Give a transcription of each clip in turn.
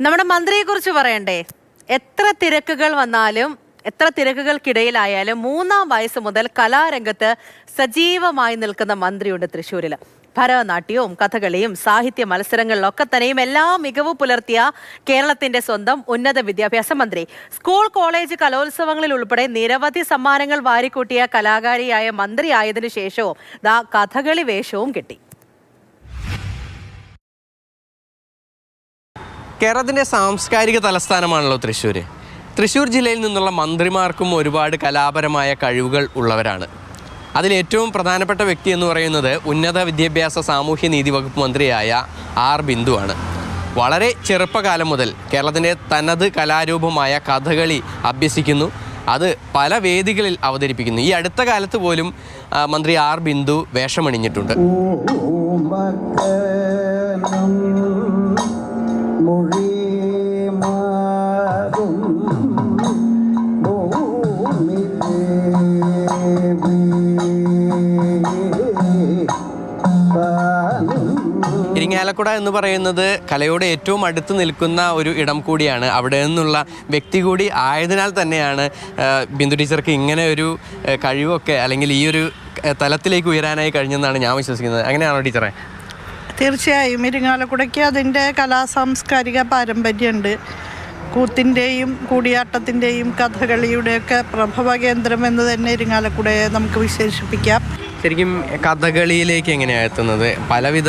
നമ്മുടെ മന്ത്രിയെക്കുറിച്ച് പറയണ്ടേ? എത്ര തിരക്കുകൾ വന്നാലും എത്ര തിരക്കുകൾക്കിടയിലായാലും മൂന്നാം വയസ്സ് മുതൽ കലാരംഗത്ത് സജീവമായി നിൽക്കുന്ന മന്ത്രിയുണ്ട് തൃശ്ശൂരിൽ ഭരതനാട്യവും കഥകളിയും സാഹിത്യ മത്സരങ്ങളിലൊക്കെ തന്നെയും എല്ലാ മികവ് പുലർത്തിയ കേരളത്തിന്റെ സ്വന്തം ഉന്നത വിദ്യാഭ്യാസ മന്ത്രി. സ്കൂൾ കോളേജ് കലോത്സവങ്ങളിൽ ഉൾപ്പെടെ നിരവധി സമ്മാനങ്ങൾ വാരിക്കൂട്ടിയ കലാകാരിയായ മന്ത്രി ആയതിനു ശേഷവും ദാ കഥകളി വേഷവും കിട്ടി. കേരളത്തിന്റെ സാംസ്കാരിക തലസ്ഥാനമാണല്ലോ തൃശ്ശൂർ തൃശ്ശൂർ ജില്ലയിൽ നിന്നുള്ള മന്ത്രിമാർക്കും ഒരുപാട് കലാപരമായ കഴിവുകൾ ഉള്ളവരാണ്. അതിലേറ്റവും പ്രധാനപ്പെട്ട വ്യക്തി എന്ന് പറയുന്നത് ഉന്നത വിദ്യാഭ്യാസ സാമൂഹ്യ നീതി വകുപ്പ് മന്ത്രിയായ ആർ ബിന്ദുവാണ് വളരെ ചെറുപ്പകാലം മുതൽ കേരളത്തിന്റെ തനത് കലാരൂപമായ കഥകളി അഭ്യസിക്കുന്നു. അത് പല വേദികളിൽ അവതരിപ്പിക്കുന്നു. ഈ അടുത്ത കാലത്ത് പോലും മന്ത്രി ആർ ബിന്ദു വേഷമണിഞ്ഞിട്ടുണ്ട്. ഇരിങ്ങാലക്കുട എന്ന് പറയുന്നത് കലയോട് ഏറ്റവും അടുത്ത് നിൽക്കുന്ന ഒരു ഇടം കൂടിയാണ്. അവിടെ നിന്നുള്ള വ്യക്തി കൂടി ആയതിനാൽ തന്നെയാണ് ബിന്ദു ടീച്ചർക്ക് ഇങ്ങനെ ഒരു കഴിവൊക്കെ അല്ലെങ്കിൽ ഈ ഒരു തലത്തിലേക്ക് ഉയരാനായി കഴിഞ്ഞെന്നാണ് ഞാൻ വിശ്വസിക്കുന്നത്. അങ്ങനെയാണോ ടീച്ചറെ? തീർച്ചയായും. ഇരിങ്ങാലക്കുടയ്ക്ക് അതിന്റെ കലാസാംസ്കാരിക പാരമ്പര്യമുണ്ട്. കൂത്തിന്റെയും കൂടിയാട്ടത്തിന്റെയും കഥകളിയുടെയൊക്കെ പ്രഭവ കേന്ദ്രം എന്ന് തന്നെ ഇരിങ്ങാലക്കുടയെ നമുക്ക് വിശേഷിപ്പിക്കാം. ശരിക്കും കഥകളിയിലേക്ക് എങ്ങനെയാണ് എത്തുന്നത്? പലവിധ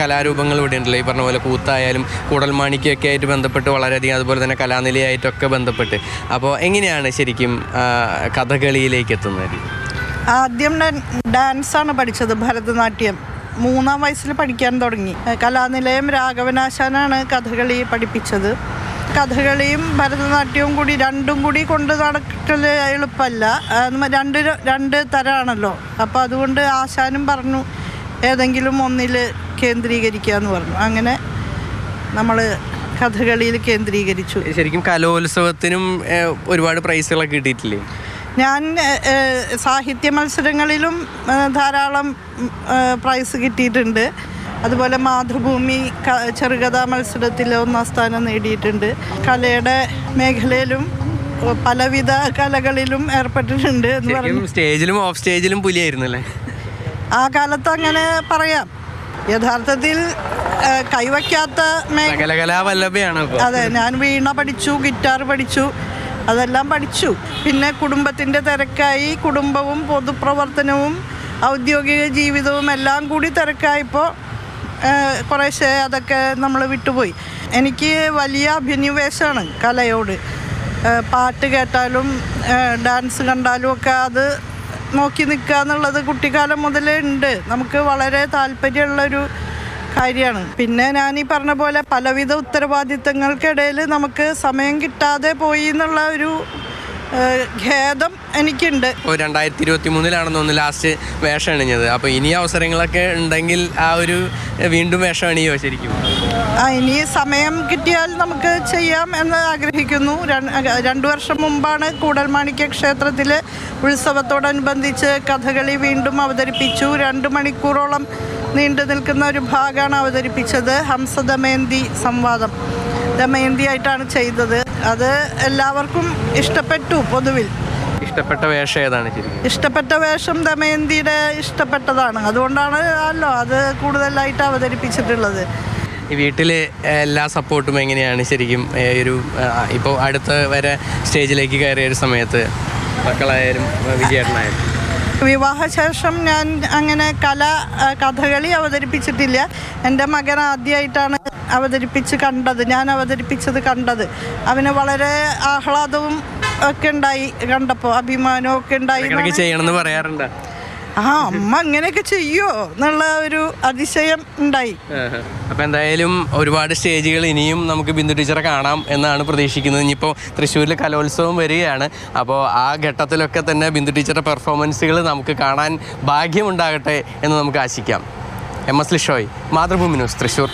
കലാരൂപങ്ങൾ ഇവിടെ ഉണ്ടല്ലോ ഈ പറഞ്ഞ പോലെ കൂത്തായാലും കൂടൽമാണിക്കൊക്കെ ആയിട്ട് ബന്ധപ്പെട്ട് വളരെയധികം അതുപോലെ തന്നെ കലാനിലയായിട്ടൊക്കെ ബന്ധപ്പെട്ട്. അപ്പോൾ എങ്ങനെയാണ് ശരിക്കും കഥകളിയിലേക്ക് എത്തുന്നത്? ആദ്യം ഡാൻ- ഡാൻസാണ് പഠിച്ചത് ഭരതനാട്യം. മൂന്നാം വയസ്സിൽ പഠിക്കാൻ തുടങ്ങി. കലാനിലയം രാഘവനാശാനാണ് കഥകളി പഠിപ്പിച്ചത്. കഥകളിയും ഭരതനാട്യവും കൂടി രണ്ടും കൂടി കൊണ്ട് നടക്കൽ എളുപ്പമല്ല. രണ്ട് രണ്ട് തരമാണല്ലോ അപ്പോൾ അതുകൊണ്ട് ആശാനും പറഞ്ഞു ഏതെങ്കിലും ഒന്നിൽ കേന്ദ്രീകരിക്കുക എന്ന് പറഞ്ഞു. അങ്ങനെ നമ്മൾ കഥകളിയിൽ കേന്ദ്രീകരിച്ചു. ശരിക്കും കലോത്സവത്തിനും ഒരുപാട് പ്രൈസുകളൊക്കെ കിട്ടിയിട്ടില്ലേ? ഞാൻ സാഹിത്യ മത്സരങ്ങളിലും ധാരാളം പ്രൈസ് കിട്ടിയിട്ടുണ്ട്. അതുപോലെ മാതൃഭൂമി ചെറുകഥാ മത്സരത്തിൽ ഒന്നാം സ്ഥാനം നേടിയിട്ടുണ്ട്. കലയുടെ മേഖലയിലും പലവിധ കലകളിലും ഏർപ്പെട്ടിട്ടുണ്ട് എന്ന് പറഞ്ഞു സ്റ്റേജിലും ഓഫ് സ്റ്റേജിലും പുലിയായിരുന്നു അല്ലേ ആ കാലത്ത് അങ്ങനെ പറയാം. യഥാർത്ഥത്തിൽ കൈവയ്ക്കാത്ത അതെ ഞാൻ വീണ പഠിച്ചു ഗിറ്റാർ പഠിച്ചു അതെല്ലാം പഠിച്ചു. പിന്നെ കുടുംബത്തിന്റെ തിരക്കായി കുടുംബവും പൊതുപ്രവർത്തനവും ഔദ്യോഗിക ജീവിതവും എല്ലാം കൂടി തിരക്കായപ്പോൾ കുറേശ്ശെ അതൊക്കെ നമ്മൾ വിട്ടുപോയി. എനിക്ക് വലിയ അഭിനിവേശമാണ് കലയോട്. പാട്ട് കേട്ടാലും ഡാൻസ് കണ്ടാലും ഒക്കെ അത് നോക്കി നിൽക്കുക എന്നുള്ളത് കുട്ടിക്കാലം മുതലേ ഉണ്ട്. നമുക്ക് വളരെ താല്പര്യമുള്ളൊരു കാര്യമാണ്. പിന്നെ ഞാൻ ഈ പറഞ്ഞ പോലെ പലവിധ ഉത്തരവാദിത്തങ്ങൾക്കിടയിൽ നമുക്ക് സമയം കിട്ടാതെ പോയി എന്നുള്ള ഒരു ഖേദം എനിക്കുണ്ട്. ഇപ്പോൾ രണ്ടായിരത്തി ഇരുപത്തി മൂന്നിലാണെന്ന് തോന്നുന്നു ലാസ്റ്റ് വേഷം അണിഞ്ഞത്. അപ്പോൾ ഇനി അവസരങ്ങളൊക്കെ ഉണ്ടെങ്കിൽ ആ ഒരു വീണ്ടും വേഷം അണിയോ ശരിക്കും? ആ ഇനി സമയം കിട്ടിയാൽ നമുക്ക് ചെയ്യാം എന്ന് ആഗ്രഹിക്കുന്നു. രണ്ടു വർഷം മുമ്പാണ് കൂടൽമാണിക്യ ക്ഷേത്രത്തിൽ ഉത്സവത്തോടനുബന്ധിച്ച് കഥകളി വീണ്ടും അവതരിപ്പിച്ചു. രണ്ട് മണിക്കൂറോളം നീണ്ടു നിൽക്കുന്ന ഒരു ഭാഗമാണ് അവതരിപ്പിച്ചത്. ഹംസദമേന്തി സംവാദം. ദമയന്തി ആയിട്ടാണ് ചെയ്തത്. അത് എല്ലാവർക്കും ഇഷ്ടപ്പെട്ടു പൊതുവിൽ. ഇഷ്ടപ്പെട്ട വേഷം ഏതാണ് ഇഷ്ടപ്പെട്ട വേഷം ദമയന്തിയുടെ ഇഷ്ടപ്പെട്ടതാണ്. അതുകൊണ്ടാണ് അല്ലോ അത് കൂടുതലായിട്ട് അവതരിപ്പിച്ചിട്ടുള്ളത്. ഈ വീട്ടിൽ എല്ലാ സപ്പോർട്ടും എങ്ങനെയാണ് ശരിക്കും ഒരു ഇപ്പോൾ അടുത്ത വരെ സ്റ്റേജിലേക്ക് കയറിയ ഒരു സമയത്ത് മക്കളായാലും വിജയേട്ടനായാലും വിവാഹശേഷം ഞാൻ അങ്ങനെ കല കഥകളി അവതരിപ്പിച്ചിട്ടില്ല. എന്റെ മകൻ ആദ്യമായിട്ടാണ് അവതരിപ്പിച്ച് കണ്ടത് ഞാൻ അവതരിപ്പിച്ചത് കണ്ടത്. അവന് വളരെ ആഹ്ലാദവും ഒക്കെ ഉണ്ടായി കണ്ടപ്പോൾ അഭിമാനവും ഒക്കെ ഉണ്ടായി ചെയ്യണമെന്ന് പറയാറുണ്ട്. ആ അമ്മ അങ്ങനെയൊക്കെ ചെയ്യോ എന്നുള്ള ഒരു അതിശയം ഉണ്ടായി. അപ്പൊ എന്തായാലും ഒരുപാട് സ്റ്റേജുകൾ ഇനിയും നമുക്ക് ബിന്ദു ടീച്ചറെ കാണാം എന്നാണ് പ്രതീക്ഷിക്കുന്നത്. ഇനിയിപ്പോൾ തൃശ്ശൂരിൽ കലോത്സവം വരികയാണ്. അപ്പോൾ ആ ഘട്ടത്തിലൊക്കെ തന്നെ ബിന്ദു ടീച്ചറുടെ പെർഫോമൻസുകൾ നമുക്ക് കാണാൻ ഭാഗ്യമുണ്ടാകട്ടെ എന്ന് നമുക്ക് ആശിക്കാം. M S Lishoy Mathrubhumi News Thrissur.